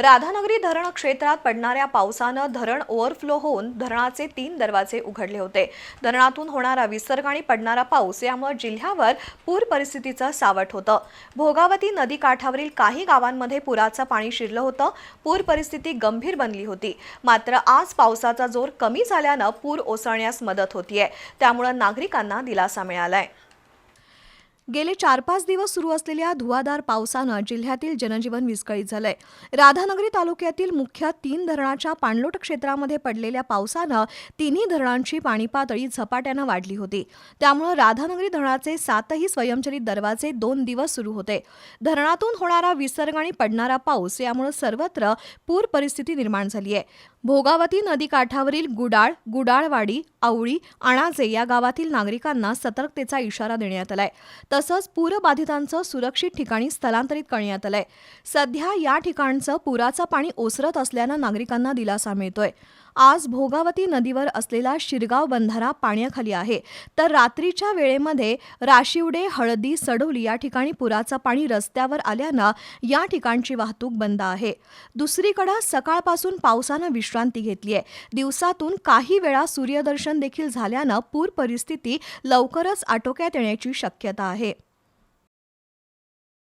राधानगरी धरण क्षेत्रात पडणाऱ्या पावसानं धरण ओव्हरफ्लो होऊन धरणाचे तीन दरवाजे उघडले होते. धरणातून होणारा विसर्ग आणि पडणारा पाऊस यामुळे जिल्ह्यावर पूर परिस्थितीचं सावट होतं. भोगावती नदी काठावरील काही गावांमध्ये पुराचं पाणी शिरलं होतं. पूर परिस्थिती गंभीर बनली होती. मात्र आज पावसाचा जोर कमी झाल्यानं पूर ओसळण्यास मदत होतीये. त्यामुळे नागरिकांना दिलासा मिळालाय. गेले चार पाच दिवस सुरू असलेल्या धुवाधार पावसानं जिल्ह्यातील जनजीवन विस्कळीत झालंय. राधानगरी तालुक्यातील मुख्य तीन धरणाच्या पाणलोट क्षेत्रामध्ये पडलेल्या पावसानं तिन्ही धरणांची पाणी पातळी झपाट्यानं वाढली होती. त्यामुळे राधानगरी धरणाचे सातही स्वयंचलित दरवाजे दोन दिवस सुरू होते. धरणातून होणारा विसर्ग आणि पडणारा पाऊस यामुळे सर्वत्र पूर परिस्थिती निर्माण झाली आहे भोगावती नदीकाठावरील गुडाळ गुडाळवाडी आवळी अणाजे या गावातील नागरिकांना सतर्कतेचा इशारा देण्यात आलाय. तसंच पूरबाधितांचं सुरक्षित ठिकाणी स्थलांतरित करण्यात आलंय. सध्या या ठिकाणचं पुराचं पाणी ओसरत असल्यानं नागरिकांना दिलासा मिळतोय. आज भोगावती नदीवर असलेला शिरगाव बंधारा पाण्याखाली आहे. तर रात्रीच्या वेळेमध्ये राशिवडे हळदी सडोली या ठिकाणी पुराचं पाणी रस्त्यावर आल्यानं या ठिकाणची वाहतूक बंद आहे. दुसरीकडे सकाळपासून पावसानं विश्रांती घेतली आहे. दिवसातून काही वेळा सूर्यदर्शन देखील झाल्यानं पूर परिस्थिती लवकरच आटोक्यात येण्याची शक्यता आहे.